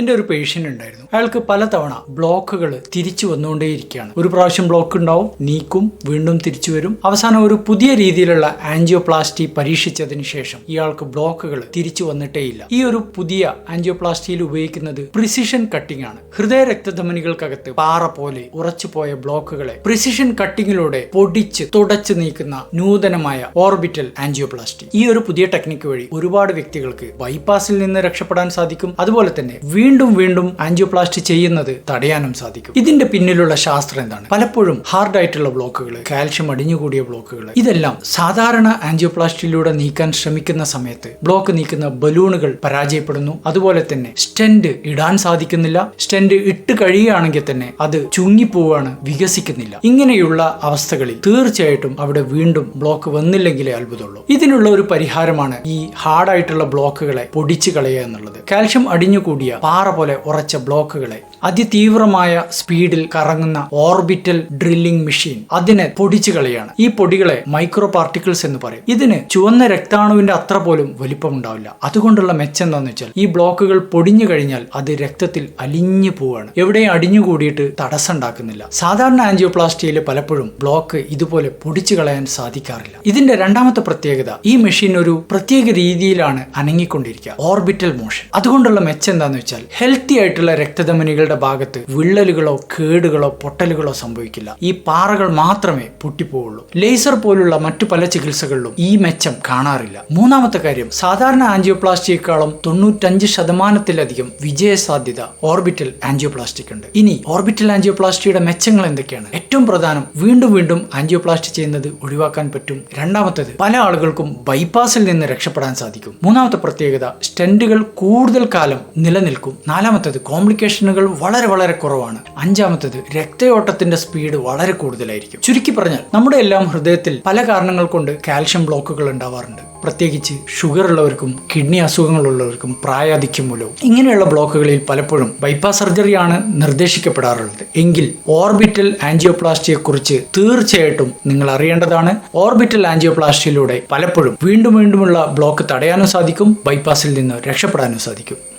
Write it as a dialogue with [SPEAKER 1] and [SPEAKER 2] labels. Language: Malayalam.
[SPEAKER 1] എന്റെ ഒരു പേഷ്യന്റ് ഉണ്ടായിരുന്നു. അയാൾക്ക് പലതവണ ബ്ലോക്കുകൾ തിരിച്ചു വന്നുകൊണ്ടേയിരിക്കുകയാണ്. ഒരു പ്രാവശ്യം ബ്ലോക്ക് ഉണ്ടാവും നീക്കും വീണ്ടും തിരിച്ചു വരും. അവസാനം ഒരു പുതിയ രീതിയിലുള്ള ആൻജിയോപ്ലാസ്റ്റി പരീക്ഷിച്ചതിന് ശേഷം ഇയാൾക്ക് ബ്ലോക്കുകൾ തിരിച്ചു വന്നിട്ടേയില്ല. ഈ ഒരു പുതിയ ആൻജിയോപ്ലാസ്റ്റിയിൽ ഉപയോഗിക്കുന്നത് പ്രിസിഷൻ കട്ടിംഗ് ആണ്. ഹൃദയ രക്തധമനികൾക്കകത്ത് പാറ പോലെ ഉറച്ചുപോയ ബ്ലോക്കുകളെ പ്രിസിഷൻ കട്ടിങ്ങിലൂടെ പൊടിച്ച് തുടച്ചു നീക്കുന്ന നൂതനമായ ഓർബിറ്റൽ ആൻജിയോപ്ലാസ്റ്റി. ഈ ഒരു പുതിയ ടെക്നിക്ക് വഴി ഒരുപാട് വ്യക്തികൾക്ക് ബൈപ്പാസിൽ നിന്ന് രക്ഷപ്പെടാൻ സാധിക്കും. അതുപോലെ തന്നെ വീണ്ടും വീണ്ടും ആൻജിയോപ്ലാസ്റ്റി ചെയ്യുന്നത് തടയാനും സാധിക്കും. ഇതിന്റെ പിന്നിലുള്ള ശാസ്ത്രം എന്താണ്? പലപ്പോഴും ഹാർഡ് ആയിട്ടുള്ള ബ്ലോക്കുകൾ കാൽഷ്യം അടിഞ്ഞുകൂടിയ ബ്ലോക്കുകൾ ഇതെല്ലാം സാധാരണ ആൻജിയോപ്ലാസ്റ്റിയിലൂടെ നീക്കാൻ ശ്രമിക്കുന്ന സമയത്ത് ബ്ലോക്ക് നീക്കുന്ന ബലൂണുകൾ പരാജയപ്പെടുന്നു. അതുപോലെ തന്നെ സ്റ്റെന്റ് ഇടാൻ സാധിക്കുന്നില്ല. സ്റ്റെന്റ് ഇട്ട് കഴിയുകയാണെങ്കിൽ തന്നെ അത് ചുങ്ങിപ്പോവാണ് വികസിക്കുന്നില്ല. ഇങ്ങനെയുള്ള അവസ്ഥകളിൽ തീർച്ചയായിട്ടും അവിടെ വീണ്ടും ബ്ലോക്ക് വന്നില്ലെങ്കിലേ അത്ഭുതമുള്ളൂ. ഇതിനുള്ള ഒരു പരിഹാരമാണ് ഈ ഹാർഡായിട്ടുള്ള ബ്ലോക്കുകളെ പൊടിച്ചു കളയുക എന്നുള്ളത്. കാൽഷ്യം അടിഞ്ഞുകൂടിയ പാറ പോലെ ഉറച്ച ബ്ലോക്കുകളെ അതിതീവ്രമായ സ്പീഡിൽ കറങ്ങുന്ന ഓർബിറ്റൽ ഡ്രില്ലിംഗ് മെഷീൻ അതിനെ പൊടിച്ചു കളയാണ്. ഈ പൊടികളെ മൈക്രോ പാർട്ടിക്കിൾസ് എന്ന് പറയും. ഇതിന് ചുവന്ന രക്താണുവിന്റെ അത്ര പോലും വലിപ്പമുണ്ടാവില്ല. അതുകൊണ്ടുള്ള മെച്ചം എന്താണെന്ന് വെച്ചാൽ ഈ ബ്ലോക്കുകൾ പൊടിഞ്ഞു കഴിഞ്ഞാൽ അത് രക്തത്തിൽ അലിഞ്ഞു പോവാണ്. എവിടെയും അടിഞ്ഞുകൂടിയിട്ട് തടസ്സം ഉണ്ടാക്കുന്നില്ല. സാധാരണ ആൻജിയോപ്ലാസ്റ്റിയിൽ പലപ്പോഴും ബ്ലോക്ക് ഇതുപോലെ പൊടിച്ചു കളയാൻ സാധിക്കാറില്ല. ഇതിന്റെ രണ്ടാമത്തെ പ്രത്യേകത ഈ മെഷീൻ ഒരു പ്രത്യേക രീതിയിലാണ് അനങ്ങിക്കൊണ്ടിരിക്കുക. Orbital motion. അതുകൊണ്ടുള്ള മെച്ചം എന്താന്ന് വെച്ചാൽ ഹെൽത്തി ആയിട്ടുള്ള രക്തധമനികളുടെ ഭാഗത്ത് വിള്ളലുകളോ കേടുകളോ പൊട്ടലുകളോ സംഭവിക്കില്ല. ഈ പാറകൾ മാത്രമേ പൊട്ടിപ്പോവുള്ളൂ. ലേസർ പോലുള്ള മറ്റു പല ചികിത്സകളിലും ഈ മെച്ചം കാണാറില്ല. മൂന്നാമത്തെ കാര്യം സാധാരണ ആൻജിയോപ്ലാസ്റ്റിയേക്കാളും തൊണ്ണൂറ്റഞ്ച് ശതമാനത്തിലധികം വിജയ സാധ്യത ഓർബിറ്റൽ ആൻജിയോപ്ലാസ്റ്റിക് ഉണ്ട്. ഇനി ഓർബിറ്റൽ ആൻജിയോപ്ലാസ്റ്റിയുടെ മെച്ചങ്ങൾ എന്തൊക്കെയാണ്? ഏറ്റവും പ്രധാനം വീണ്ടും വീണ്ടും ആൻജിയോപ്ലാസ്റ്റി ചെയ്യുന്നത് ഒഴിവാക്കാൻ പറ്റും. രണ്ടാമത്തത് പല ആളുകൾക്കും ബൈപ്പാസിൽ നിന്ന് രക്ഷപ്പെടാൻ സാധിക്കും. മൂന്നാമത്തെ പ്രത്യേകത സ്റ്റെന്റുകൾ കൂടുതൽ കാലം നിലനിൽക്കും. നാലാമത്തത് കോംപ്ലിക്കേഷനുകൾ വളരെ വളരെ കുറവാണ്. അഞ്ചാമത്തേത് രക്തയോട്ടത്തിന്റെ സ്പീഡ് വളരെ കൂടുതലായിരിക്കും. ചുരുക്കി പറഞ്ഞാൽ നമ്മുടെ എല്ലാം ഹൃദയത്തിൽ പല കാരണങ്ങൾ കൊണ്ട് കാൽഷ്യം ബ്ലോക്കുകൾ ഉണ്ടാവാറുണ്ട്. പ്രത്യേകിച്ച് ഷുഗർ ഉള്ളവർക്കും കിഡ്നി അസുഖങ്ങളുള്ളവർക്കും പ്രായാധിക്യം മൂലവും. ഇങ്ങനെയുള്ള ബ്ലോക്കുകളിൽ പലപ്പോഴും ബൈപ്പാസ് സർജറിയാണ് നിർദ്ദേശിക്കപ്പെടാറുള്ളത്. എങ്കിൽ ഓർബിറ്റൽ ആൻജിയോപ്ലാസ്റ്റിയെ കുറിച്ച് തീർച്ചയായിട്ടും നിങ്ങൾ അറിയേണ്ടതാണ്. ഓർബിറ്റൽ ആൻജിയോപ്ലാസ്റ്റിയിലൂടെ പലപ്പോഴും വീണ്ടും വീണ്ടുമുള്ള ബ്ലോക്ക് തടയാനും സാധിക്കും ബൈപ്പാസിൽ നിന്ന് രക്ഷപ്പെടാനും സാധിക്കും.